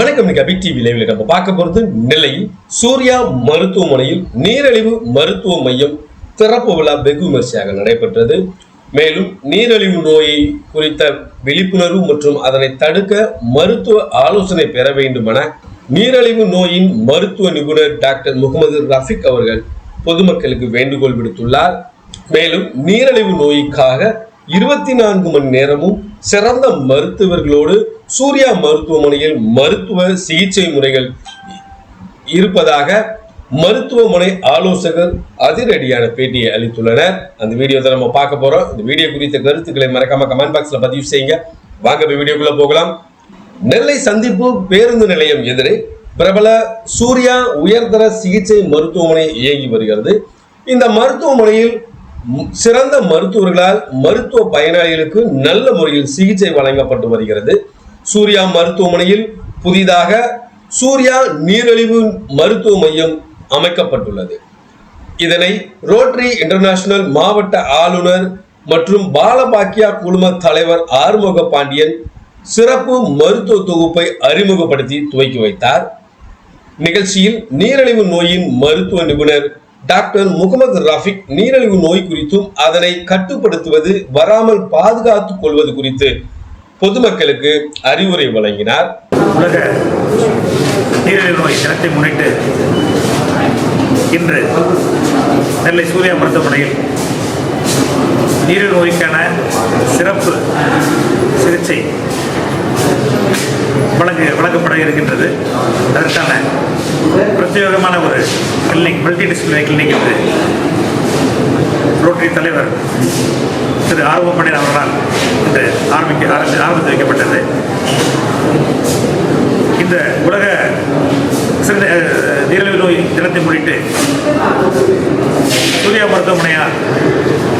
வணக்கம் இன்னைக்கு அபிக் டிவி லைவ்ல நம்ம பார்க்க போறது நெல்லையில் சூர்யா மருத்துவமனையில் நீரிழிவு மருத்துவ மையம் திறப்பு விழா வெகு விமர்சையாக நடைபெற்றது. மேலும் நீரிழிவு நோயை குறித்த விழிப்புணர்வு மற்றும் அதனை தடுக்க மருத்துவ ஆலோசனை பெற வேண்டுமென நீரிழிவு நோயின் மருத்துவ நிபுணர் டாக்டர் முகமது ரஃபிக் அவர்கள் பொதுமக்களுக்கு வேண்டுகோள் விடுத்துள்ளார். மேலும் நீரிழிவு நோய்க்காக இருபத்தி நான்கு மணி நேரமும் சிறந்த மருத்துவர்களோடு சூர்யா மருத்துவமனையில் மருத்துவ சிகிச்சை முறைகள் இருப்பதாக மருத்துவமனை ஆலோசகர் அதிரடியான பேட்டியை அளித்துள்ளனர். அந்த வீடியோ தான் நம்ம பார்க்க போறோம். இந்த வீடியோ குறித்த கருத்துக்களை மறக்காம கமெண்ட் பாக்ஸ்ல பதிவு செய்யுங்க. வாங்க போய் வீடியோக்குள்ள போகலாம். நெல்லை சந்திப்பு பேருந்து நிலையம் எதிரே பிரபல சூர்யா உயர்தர சிகிச்சை மருத்துவமனை இயங்கி வருகிறது. இந்த மருத்துவமனையில் சிறந்த மருத்துவர்களால் மருத்துவ பயனாளிகளுக்கு நல்ல முறையில் சிகிச்சை வழங்கப்பட்டு வருகிறது. சூர்யா மருத்துவமனையில் புதிதாக சூர்யா நீரிழிவு மருத்துவ மையம் அமைக்கப்பட்டுள்ளது. இதனை ரோட்டரி இன்டர்நேஷனல் மாவட்ட ஆளுநர் மற்றும் பாலபாக்கியா குழும தலைவர் ஆறுமுக பாண்டியன் சிறப்பு மருத்துவ தொகுப்பை அறிமுகப்படுத்தி துவக்கி வைத்தார். நிகழ்ச்சியில் நீரிழிவு நோயின் மருத்துவ நிபுணர் டாக்டர் முகமது ரஃபிக் நீரிழிவு நோய் குறித்தும் அதனை கட்டுப்படுத்துவது வராமல் பாதுகாத்துக் கொள்வது குறித்து பொதுமக்களுக்கு அறிவுரை வழங்கினார். உலக நீரிழிவு நோய் தினத்தை முன்னிட்டு இன்று நெல்லை சூர்யா மருத்துவமனையில் நீரிழிவு நோய்க்கான சிறப்பு சிகிச்சை வழங்க வழங்கப்பட இருக்கின்றது. அதற்கான பிரத்யேகமான ஒரு கிளினிக் மல்டி டிசிப்ளினரி கிளினிக் என்று ரோட்டரி தலைவர் திரு ஆர்வமணியன் அவர்களால் இன்று ஆரம்பிக்க ஆரம்பி- ஆரம்பித்து வைக்கப்பட்டது. இந்த உலக சிறந்த நீரிழிவு நோய் தினத்தை முன்னிட்டு சூர்யா மருத்துவமனையால்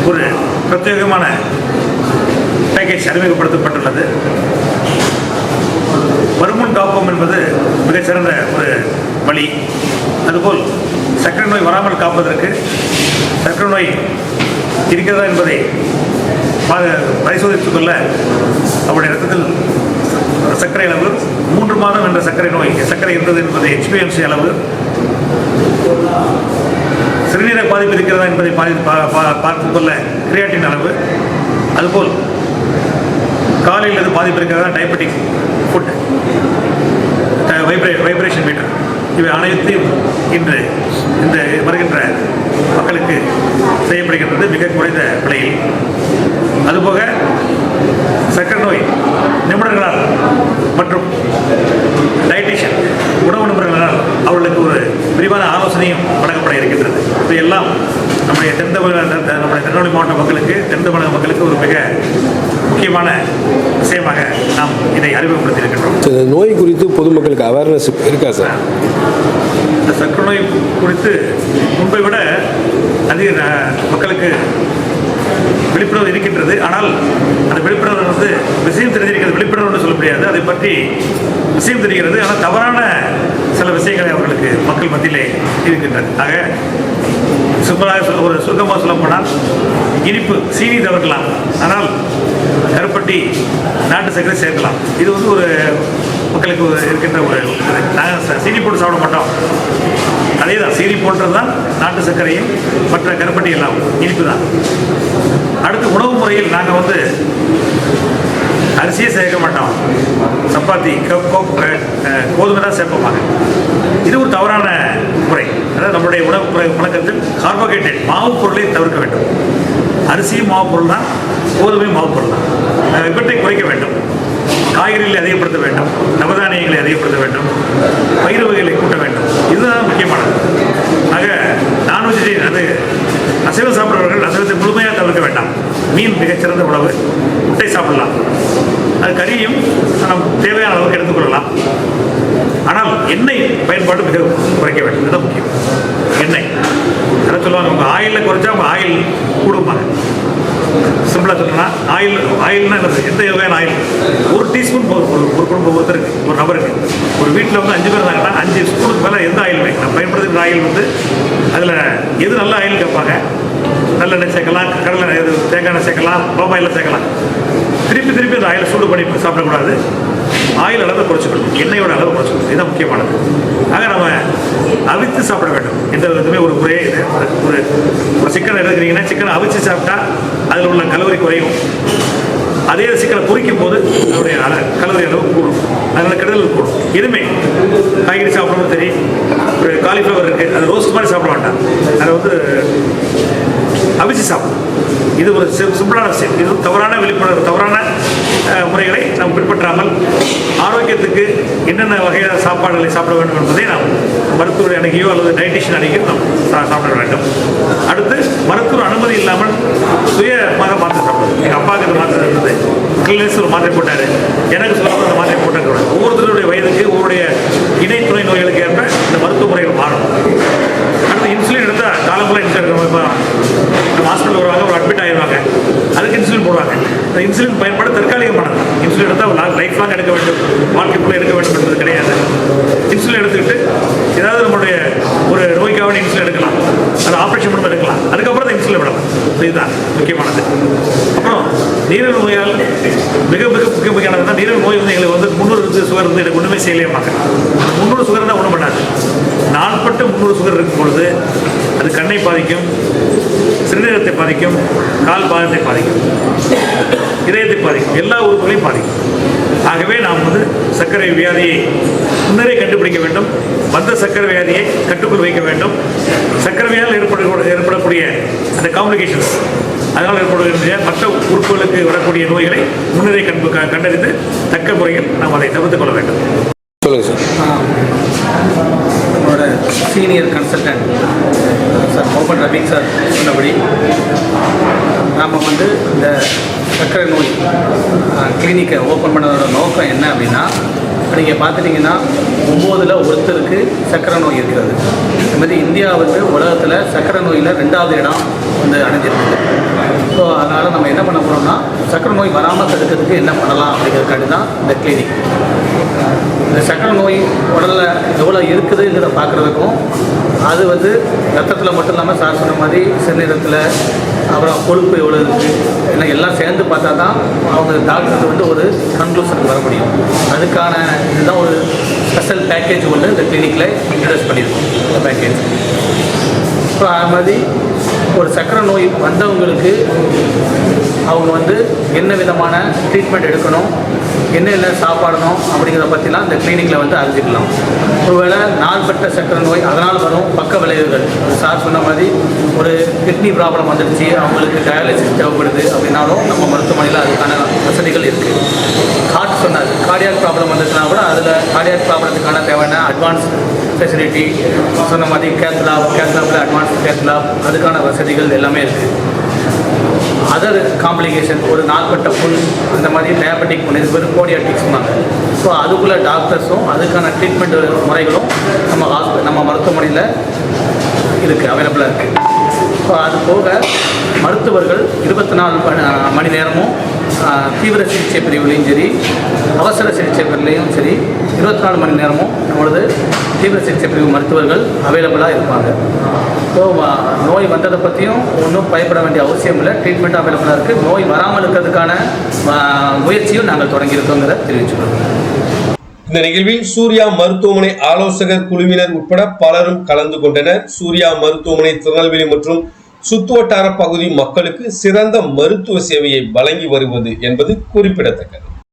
ஒரு பிரத்யேகமான பேக்கேஜ் அறிமுகப்படுத்தப்பட்டுள்ளது. வருமுன் காப்போம் என்பது மிகச்சிறந்த ஒரு வழி. அதுபோல் சர்க்கரை நோய் வராமல் காப்பதற்கு சர்க்கரை நோய் இருக்கிறதா என்பதை பா- பரிசோதித்துக் கொள்ள அவருடைய ரத்தத்தில் சர்க்கரை அளவு மூன்று மாதம் என்ற சர்க்கரை நோய் சர்க்கரை இருந்தது என்பது ஹெச்பிஎம்சி அளவு. சிறுநீரக பாதிப்பு இருக்கிறதா என்பதை பாதி பா- பா- பார்த்துக் கொள்ள கிரியாட்டின் அளவு. அதுபோல் காலையில் எது பாதிப்பு இருக்கிறதா? Diabetic foot vibra vibration meter இவை அனைத்தையும் இன்று இந்த வருகின்ற மக்களுக்கு செய்யப்படுகின்றது மிக குறைந்த விலையில். அதுபோக சர்க்கரை நோய் நிபுணர்களால் மற்றும் டயட்டிஷியன் உணவு நிபுணர்களால் அவர்களுக்கு ஒரு விரிவான ஆலோசனையும் வழங்கப்பட இருக்கின்றது. இதையெல்லாம் நம்முடைய தென் தமிழக நம்முடைய திருநெல்வேலி மாவட்ட மக்களுக்கு தென் தமிழக மக்களுக்கு ஒரு மிக முக்கியமான விஷயமாக நாம் இதை அறிமுகப்படுத்தி இருக்கின்றோம் சார், இந்த நோய் குறித்து பொதுமக்களுக்கு அவேர்னஸ் இருக்கா சார் இந்த சர்க்கரை நோய் குறித்து முன்பை விட அதிக மக்களுக்கு விழிப்புணர்வு இருக்கின்றது. ஆனால் அந்த விழிப்புணர்வு வந்து விஷயம் தெரிஞ்சிருக்கிறது விழிப்புணர்வுன்னு சொல்ல முடியாது. அதை பற்றி விஷயம் தெரிகிறது. ஆனால் தவறான சில விஷயங்களை அவர்களுக்கு மக்கள் மத்தியிலே இருக்கின்றது ஆக சிம்பிளாக ஒரு சுருக்கமாக சொல்ல போனால் இனிப்பு சீனி தவிர்க்கலாம். ஆனால் கருப்பட்டி நாட்டு சர்க்கரை சேர்க்கலாம். இது வந்து ஒரு மக்களுக்கு ஒரு இருக்கின்ற ஒரு இது. நாங்கள் சீனி போட்டு சாப்பிட மாட்டோம். அதே தான் சீனி போன்றது தான் நாட்டு சர்க்கரையும் மற்ற கருப்பட்டி எல்லாம் இனிப்பு தான் அடுத்து உணவு முறையில் நாங்கள் வந்து அரிசியே சேர்க்க மாட்டோம். சப்பாத்தி கப் கோதுமை தான் சேர்ப்போம். இது ஒரு தவறான முறை. அதாவது நம்மளுடைய உணவு பழக்கத்தில் கார்போஹைட்ரேட் மாவு பொருளை தவிர்க்க வேண்டும். அரிசியும் மாவு பொருள் தான் கோதுமையும் மாவு பொருள் தான். அஹ், இவற்றை குறைக்க வேண்டும். காய்கறிகளை அதிகப்படுத்த வேண்டும். நவதானியங்களை அதிகப்படுத்த வேண்டும். பயிர் வகைகளை கூட்ட வேண்டும். இதுதான் முக்கியமானது. ஆக நான் அது அசைவம் சாப்பிட்றவர்கள் அசைவத்தை முழுமையாக தவிர்க்க வேண்டாம். மீன் மிகச்சிறந்த உணவு. முட்டை சாப்பிடலாம். அது கறியும் நம் தேவையான அளவுக்கு எடுத்துக்கொள்ளலாம். ஆனால் எண்ணெய் பயன்பாடு மிக குறைக்க வேண்டும். இதுதான் முக்கியம். சொல்லுவாங்க. உங்கள் ஆயிலில் குறைச்சா உங்கள் ஆயில் கூடுமாங்க சிம்பிளாக சொல்லணும்னா ஆயில் ஆயில்னா என்னது? எந்த வகையான ஆயில்? ஒரு டீஸ்பூன் போதும் ஒரு ஒரு குடும்பம் ஒருத்தருக்கு ஒரு நபருக்கு. ஒரு வீட்டில் வந்து அஞ்சு பேர் இருந்தாங்கன்னா அஞ்சு ஸ்பூனுக்கு மேலே எந்த ஆயில் வேணும் நான் பயன்படுத்துகிற ஆயில் வந்து அதில் எது நல்ல ஆயில் கேட்பாங்க? நல்லெண்ணெய் சேர்க்கலாம் கடலை எது தேங்காய் எண்ணெய் சேர்க்கலாம் பாமாயில் சேர்க்கலாம். திருப்பி திருப்பி அந்த ஆயிலை சூடு பண்ணி சாப்பிடக்கூடாது. ஆயில் அளவை குறைச்சிக்கணும் எண்ணெயோட அளவை குறைச்சிக்கணும் இதுதான் முக்கியமானது. ஆக நம்ம அவித்து சாப்பிட வேண்டும் எந்த விதத்துமே ஒரு முறையே இது. ஒரு- ஒரு சிக்கன் எடுக்கிறீங்கன்னா சிக்கனை அவிச்சு சாப்பிட்டா அதில் உள்ள கலோரி குறையும். அதே சிக்கனை பொறிக்கும் போது அதனுடைய அள- கலோரி அளவு கூடும். அதனால கெடுதல் கூடும். எதுவுமே காய்கறி சாப்பிடணும் சரி ஒரு காலிஃப்ளவர் இருக்குது அது ரோஸ்ட் மாதிரி சாப்பிட வேண்டாம். அதை வந்து அவிச்சு சாப்பிடும் இது ஒரு சிம்பிளான விஷயம் இது தவறான விழிப்புணர்வு தவறான முறைகளை நாம் பின்பற்றாமல் ஆரோக்கியத்துக்கு என்னென்ன வகையான சாப்பாடுகளை சாப்பிட வேண்டும் என்பதை நாம் மருத்துவர் அணுகியோ அல்லது டயட்டிஷியன் அணுகியோ நாம் சா- சாப்பிட வேண்டும். அடுத்து மருத்துவர் அனுமதி இல்லாமல் சுயமாக மாத்திரை சாப்பிடுவது எங்கள் அப்பாவுக்கு ஒரு மாத்திரை இருந்தது கிளினஸ் ஒரு மாத்திரை போட்டார். எனக்கு சொல்லாமல் அந்த மாத்திரை போட்டாங்க ஒவ்வொருத்தருடைய வயதுக்கு ஒவ்வொருடைய இணை துணை நோய்களுக்கு ஏற்ப இந்த மருத்துவ முறைகள் மாறும் அடுத்து இன்சுலின் எடுத்தால் காலம்புல இன்சுலின் எடுக்கணும் இப்போ நம்ம ஹாஸ்பிட்டல் வருவாங்க ஒரு அட்மிட் ஆயிடுவாங்க போடுறாங்க இந்த இன்சுலின் பயன்பாடு தற்காலிகமானது இன்சுலின் எடுத்தால் லைஃப் லாங் எடுக்க வேண்டும். வாழ்க்கைக்குள்ளே எடுக்க வேண்டும் என்பது கிடையாது. இன்சுலின் எடுத்து ஏதாவது நம்மளுடைய ஒரு நோய்க்காக இன்சுலின் எடுக்கலாம் அது ஆப்ரேஷன் பண்ணி எடுக்கலாம் அதுக்கப்புறம் தான் இன்சுலின் விடலாம் இதுதான் முக்கியமானது. அப்புறம் நீரிழிவு நோயால் மிக மிக முக்கிய முக்கியமானதுன்னா நீரிழிவு நோய் வந்து எங்களுக்கு வந்து முந்நூறு இருந்து சுகர் இருந்து எனக்கு ஒன்றுமே செய்யலையேமாங்க அந்த முந்நூறு சுகர் தான் ஒன்றும் பண்ணாது. நாள்பட்டு முந்நூறு சுகர் இருக்கும் பொழுது அது கண்ணை பாதிக்கும் சிறுநீரகத்தை பாதிக்கும் கால் பாதத்தை பாதிக்கும் இதயத்தை பாதிக்கும் எல்லா உறுப்புகளையும் பாதிக்கும். ஆகவே நாம் வந்து சர்க்கரை வியாதியை முன்னரே கண்டுபிடிக்க வேண்டும். வந்த சர்க்கரை வியாதியை கட்டுக்குள் வைக்க வேண்டும். சர்க்கரை வியாதியில் ஏற்படக்கூடிய ஏற்படக்கூடிய அந்த காம்ப்ளிகேஷன்ஸ் அதனால் ஏற்படுகின்ற மற்ற உறுப்புகளுக்கு வரக்கூடிய நோய்களை முன்னரே கண்டு கண்டறிந்து தக்க முறையில் நாம் அதை தவிர்த்துக் கொள்ள வேண்டும். சொல்லுங்கள் சார். நம்மளோட சீனியர் கன்சல்டன்ட் சார் மோகன் ரபீக் சார் சொன்னபடி நாம் வந்து இந்த சர்க்கரை நோய் கிளினிக்கை ஓப்பன் பண்ணதோட நோக்கம் என்ன அப்படின்னா நீங்கள் பார்த்துட்டிங்கன்னா ஒம்போதில் ஒருத்தருக்கு சர்க்கரை நோய் இருக்கிறது. இந்த மாதிரி இந்தியா வந்து உலகத்தில் சர்க்கரை நோயில் ரெண்டாவது இடம் வந்து அடைஞ்சிருக்குது ஸோ அதனால் நம்ம என்ன பண்ண போகிறோம்னா சக்கரை நோய் வராமல் தடுக்கிறதுக்கு என்ன பண்ணலாம் அப்படிங்கிறதுக்காண்டி தான் இந்த கிளினிக் இந்த சக்கரை நோய் உடலில் எவ்வளோ இருக்குதுங்கிறத பார்க்குறதுக்கும் அது வந்து ரத்தத்தில் மட்டும் இல்லாமல் சார் சொன்ன மாதிரி சிறுநீரத்தில் அப்புறம் கொழுப்பு எவ்வளோ இருக்குது ஏன்னா எல்லாம் சேர்ந்து பார்த்தா தான் அவங்க டாக்டருக்கு வந்து ஒரு கன்க்ளூஷனுக்கு வர முடியும். அதுக்கான இதுதான் ஒரு ஸ்பெஷல் பேக்கேஜ் ஒன்று இந்த கிளினிக்கில் இன்ட்ரடியூஸ் பண்ணியிருக்கோம். இந்த பேக்கேஜ் அப்புறம் அது மாதிரி ஒரு சக்கரை நோய் வந்தவங்களுக்கு அவங்க வந்து என்ன விதமான ட்ரீட்மெண்ட் எடுக்கணும் என்னென்ன சாப்பாடணும் அப்படிங்கிறத பற்றிலாம் இந்த கிளினிக்கில் வந்து அறிஞ்சிக்கலாம். ஒருவேளை நாள்பட்ட சக்கரை நோய் அதனால் வரும் பக்க விளைவுகள். சார் சொன்ன மாதிரி ஒரு கிட்னி ப்ராப்ளம் வந்துடுச்சு அவங்களுக்கு டயாலிசிஸ் தேவைப்படுது அப்படின்னாலும் நம்ம மருத்துவமனையில் அதுக்கான வசதிகள் இருக்குது ஹார்ட் சொன்னார் கார்டியாக் ப்ராப்ளம் வந்துச்சுன்னா கூட அதில் கார்டியாக் ப்ராப்ளத்துக்கான தேவையான அட்வான்ஸ் ஃபெசிலிட்டி சொன்ன மாதிரி கேத்லாப் கேத்லாப்பில் அட்வான்ஸ் கேத்லாப் அதுக்கான வசதிகள் எல்லாமே இருக்குது அதர் காம்ப்ளிகேஷன் ஒரு நாள்பட்ட புண் அந்த மாதிரி டயபெட்டிக் புண் இது பேர் கோடியாட்டிக்ஸ்மாங்க ஸோ அதுக்குள்ள டாக்டர்ஸும் அதுக்கான ட்ரீட்மெண்ட் முறைகளும் நம்ம ஹாஸ்பி நம்ம மருத்துவமனையில் இருக்குது அவைலபிளாக இருக்குது ஸோ அது போக மருத்துவர்கள் இருபத்தி நாலு மணி நேரமும் தீவிர சிகிச்சை பிரிவுலையும் சரி அவசர சிகிச்சை பிரிவுலையும் சரி இருபத்தி நாலு மணி நேரமும் நம்மளது தீவிர சிகிச்சை பிரிவு மருத்துவர்கள் அவைலபிளாக இருப்பாங்க. ஸோ நோய் வந்ததை பற்றியும் ஒன்றும் பயப்பட வேண்டிய அவசியம் இல்லை. ட்ரீட்மெண்ட் அவைலபிளாக இருக்குது நோய் வராமல் இருக்கிறதுக்கான முயற்சியும் நாங்கள் தொடங்கியிருக்கோங்கிறத தெரிவிச்சுக்கிறோம். இந்த நிகழ்வில் சூர்யா மருத்துவமனை ஆலோசகர் குழுவினர் உட்பட பலரும் கலந்து கொண்டனர். சூர்யா மருத்துவமனை திருநெல்வேலி மற்றும் சுத்துவட்டார பகுதி மக்களுக்கு சிறந்த மருத்துவ சேவையை வழங்கி வருவது என்பது குறிப்பிடத்தக்கது.